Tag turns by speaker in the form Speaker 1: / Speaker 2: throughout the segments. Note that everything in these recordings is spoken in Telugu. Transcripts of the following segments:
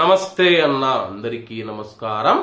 Speaker 1: నమస్తే అన్న అందరికీ నమస్కారం.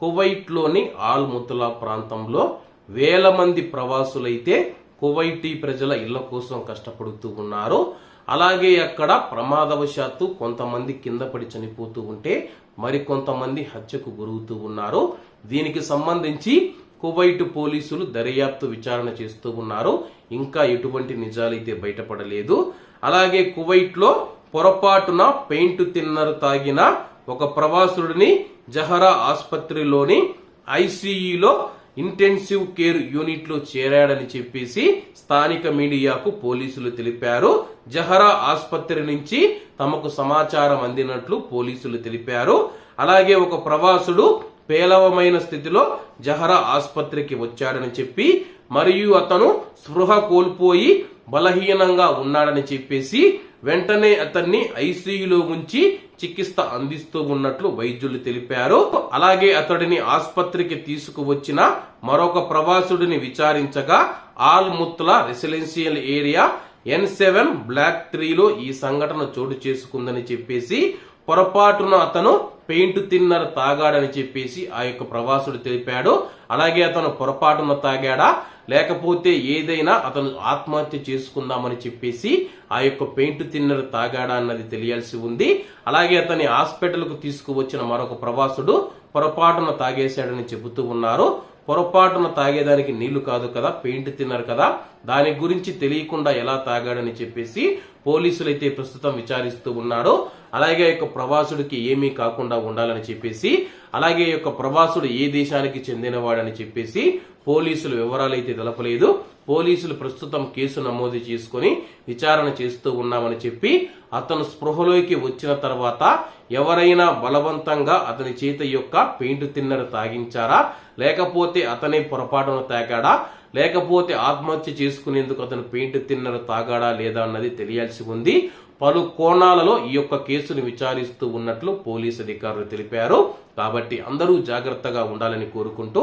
Speaker 1: కువైట్లోని ఆల్ ముతలా ప్రాంతంలో వేల మంది ప్రవాసులైతే కువైటీ ప్రజల ఇళ్ళ కోసం కష్టపడుతూ ఉన్నారు. అలాగే అక్కడ ప్రమాదవశాత్తు కొంతమంది కింద పడి చనిపోతూ ఉంటే మరికొంతమంది హత్యకు గురవుతూ ఉన్నారు. దీనికి సంబంధించి కువైట్ పోలీసులు దర్యాప్తు విచారణ చేస్తూ ఉన్నారు. ఇంకా ఎటువంటి నిజాలైతే బయటపడలేదు. అలాగే కువైట్లో పొరపాటున పెయింట్ తిన్నరు తాగిన ఒక ప్రవాసుడిని జహరా ఆసుపత్రిలోని ఐసీయూలో ఇంటెన్సివ్ కేర్ యూనిట్లో చేరాడని చెప్పేసి స్థానిక మీడియాకు పోలీసులు తెలిపారు. జహరా ఆసుపత్రి నుంచి తమకు సమాచారం అందినట్లు పోలీసులు తెలిపారు. అలాగే ఒక ప్రవాసుడు పేలవమైన స్థితిలో జహరా ఆసుపత్రికి వచ్చాడని చెప్పి మరియు అతను స్పృహ కోల్పోయి బలహీనంగా ఉన్నాడని చెప్పేసి వెంటనే అతన్ని ఐసీయూలో ఉంచి చికిత్స అందిస్తూ ఉన్నట్లు వైద్యులు తెలిపారు. అలాగే అతడిని ఆసుపత్రికి తీసుకువచ్చిన మరొక ప్రవాసుడిని విచారించగా Al Mutla residential area N seven block త్రీలో ఈ సంఘటన చోటు చేసుకుందని చెప్పేసి పొరపాటున అతను పెయింట్ తిన్నర్ తాగాడని చెప్పేసి ఆ యొక్క ప్రవాసుడు తెలిపాడు. అలాగే అతను పొరపాటున తాగాడా? లేకపోతే ఏదైనా అతను ఆత్మహత్య చేసుకుందామని చెప్పేసి ఆ యొక్క పెయింట్ తిన్నర్ తాగాడా అన్నది తెలియాల్సి ఉంది. అలాగే అతని హాస్పిటల్కు తీసుకువచ్చిన మరొక ప్రవాసుడు పొరపాటున తాగేశాడని చెబుతూ ఉన్నారు. పొరపాటున తాగేదానికి నీళ్ళు కాదు కదా పెయింట్ తిన్నారు కదా. దాని గురించి తెలియకుండా ఎలా తాగాడని చెప్పేసి పోలీసులు అయితే ప్రస్తుతం విచారిస్తూ ఉన్నారు. అలాగే యొక్క ప్రవాసుడికి ఏమీ కాకుండా ఉండాలని చెప్పేసి అలాగే ఈ యొక్క ప్రవాసుడు ఏ దేశానికి చెందినవాడని చెప్పేసి పోలీసులు వివరాలు అయితే తెలపలేదు. పోలీసులు ప్రస్తుతం కేసు నమోదు చేసుకుని విచారణ చేస్తూ ఉన్నామని చెప్పి అతను స్పృహలోకి వచ్చిన తర్వాత ఎవరైనా బలవంతంగా అతని చేత యొక్క పెయింట్ తిన్నరు తాగించారా? లేకపోతే అతనే పొరపాటున తాగాడా? లేకపోతే ఆత్మహత్య చేసుకునేందుకు అతను పెయింట్ తిన్నరు తాగాడా లేదా అన్నది తెలియాల్సి ఉంది. పలు కోణాలలో ఈ యొక్క కేసును విచారిస్తూ ఉన్నట్లు పోలీసు అధికారులు తెలిపారు. కాబట్టి అందరూ జాగ్రత్తగా ఉండాలని కోరుకుంటూ